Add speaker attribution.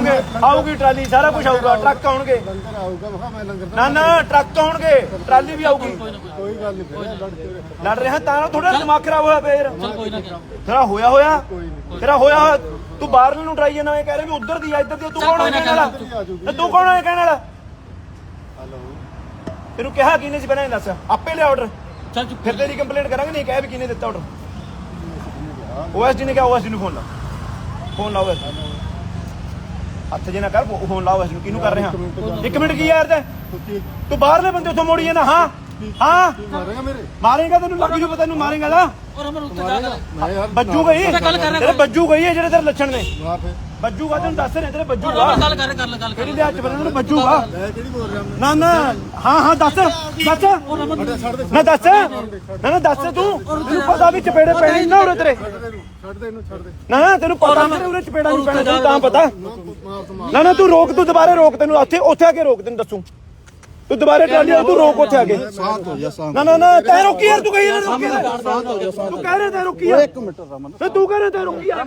Speaker 1: ਆਉਣਗੇ ਆਊਗੀ ਟਰਾਲੀ ਸਾਰਾ ਕੁਝ ਆਊਗਾ ਟਰੱਕ ਆਉਣਗੇ।
Speaker 2: ਲੰਗਰ ਆਊਗਾ ਮੈਂ ਕਿਹਾ ਮੈਂ ਲੰਗਰ
Speaker 1: ਨਾ ਨਾ ਟਰੱਕ ਆਉਣਗੇ ਟਰਾਲੀ ਵੀ ਆਊਗੀ।
Speaker 2: ਕੋਈ ਗੱਲ ਨਹੀਂ ਫਿਰ ਲੜ ਕੇ
Speaker 1: ਲੜ ਰਿਹਾ ਤਾਂ ਥੋੜਾ ਦਿਮਾਗ ਖਰਾਬ ਹੋਇਆ ਫੇਰ।
Speaker 3: ਚੱਲ ਕੋਈ ਨਾ
Speaker 1: ਤੇਰਾ ਹੋਇਆ ਹੋਇਆ ਤੇਰਾ ਹੋਇਆ ਹੋਇਆ ਤੂੰ ਬਾਹਰ ਨੂੰ ਟਰਾਈ ਜਾਣਾ ਇਹ ਕਹਿ ਰਿਹਾ ਵੀ ਉਧਰ ਦੀ ਆ ਇੱਧਰ ਦੀ ਆ, ਤੂੰ ਕੌਣ ਹੈ ਕਹਿਣ ਵਾਲਾ? ਤੇ ਤੂੰ ਕੌਣ ਹੈ ਕਹਿਣ ਵਾਲਾ?
Speaker 2: ਹਲੋ
Speaker 1: ਤੈਨੂੰ ਕਿਹਾ ਕਿਹਨੇ ਸੀ ਪਹਿਲਾਂ ਇਹ ਦੱਸ ਆਪੇ ਲਿਆ ਆਰਡਰ
Speaker 3: ਚੱਲ ਚੁੱਪ
Speaker 1: ਫਿਰ ਤੇਰੀ ਕੰਪਲੇਂਟ ਕਰਾਂਗੇ ਨਹੀਂ ਕਹਿ ਵੀ ਕਿਹਨੇ ਦਿੱਤਾ ਆਰਡਰ ਓਐਸਡੀ ਨੇ ਕਿਹਾ ਓਐਸਡੀ ਨੂੰ ਫੋਨ ਲਾ। ਫੋਨ ਲਾ ਓਐਸਡੀ ਹੱਥ ਜੇ ਨਾ ਕਰ ਫੋਨ ਲਾ ਓਐਸਡੀ ਨੂੰ। ਕਿਹਨੂੰ ਕਰ ਰਿਹਾ? ਇੱਕ ਮਿੰਟ ਕੀ ਯਾਰ ਤੇ? ਤੂੰ ਬਾਹਰਲੇ ਬੰਦੇ ਉੱਥੋਂ ਮੋੜੀ ਜਾਂਦਾ ਹਾਂ? ਹਾਂ?
Speaker 2: ਮਾਰੇਗਾ ਮੇਰੇ?
Speaker 1: ਮਾਰੇਗਾ ਤੈਨੂੰ ਲੱਗ ਜੂ ਪਤਾ ਤੈਨੂੰ ਮਾਰੇਗਾ ਨਾ
Speaker 3: ਔਰ ਅਮਰ ਉੱਤੇ ਜਾ ਕਰ।
Speaker 2: ਮੈਂ ਯਾਰ
Speaker 1: ਬੱਜੂ ਗਈ?
Speaker 3: ਤਾਂ ਗੱਲ ਕਰ ਰਿਹਾ
Speaker 1: ਤੇਰੇ ਬੱਜੂ ਗਈ ਹੈ ਜਿਹੜੇ ਤੇਰੇ ਲੱਛਣ ਨੇ। ਬੱਜੂਗਾ ਤੈਨੂੰ ਦੱਸ ਰਹੇ ਤੇਰੇ ਬੱਜੂਗਾ
Speaker 3: ਗੱਲ ਕਰ ਗੱਲ ਗੱਲ
Speaker 1: ਕਿਹੜੀ ਦੇ ਹੱਥ ਬੰਨਣ ਨੂੰ ਬੱਜੂਗਾ
Speaker 2: ਕਿਹੜੀ ਬੋਲ ਰਿਹਾ
Speaker 1: ਨਾ ਨਾ। ਹਾਂ ਹਾਂ ਦੱਸ। ਦੱਸ। ਨਾ ਦੱਸ। ਨਾ ਨਾ ਦੱਸ ਤੂੰ। ਤੈਨੂੰ ਪਤਾ ਵੀ ਚਪੇੜੇ ਪੈਣੇ ਨਾ ਉਰੇ ਤੇਰੇ।
Speaker 2: ਛੱਡ ਦੇ ਇਹਨੂੰ ਛੱਡ ਦੇ
Speaker 1: ਨਾ ਨਾ ਤੈਨੂੰ ਪਤਾ ਮੇਰੇ ਉਰੇ ਚਪੇੜਾ ਨਹੀਂ ਪੈਣਾ ਤੈਨੂੰ ਤਾਂ ਪਤਾ। ਨਾ ਨਾ ਤੂੰ ਰੋਕ ਤੂੰ ਦੁਬਾਰੇ ਰੋਕ ਤੈਨੂੰ ਉੱਥੇ ਉੱਥੇ ਆ ਕੇ ਰੋਕ ਤੈਨੂੰ ਦੱਸੂ। ਤੂੰ ਦੁਬਾਰੇ ਟਰਾਲੀ ਵਾਲਾ ਤੂੰ ਰੋਕ ਉੱਥੇ ਆ ਕੇ।
Speaker 2: ਸਾਥ ਹੋ ਜਾ ਸਾਥ
Speaker 1: ਨਾ ਨਾ ਨਾ ਤੈ ਰੋਕੀ ਯਾਰ ਤੂੰ ਕਹੀ ਯਾਰ ਰੋਕੀ ਯਾਰ। ਤੂੰ ਕਹਿ ਰਿਹਾ ਤੈ ਰੋਕੀ ਯਾਰ।
Speaker 2: ਮਿੰਟ ਰਮਨ।
Speaker 1: ਤੇ ਤੂੰ ਕਹਿ ਰਿਹਾ ਤੈ ਰੋਕੀ ਯਾਰ।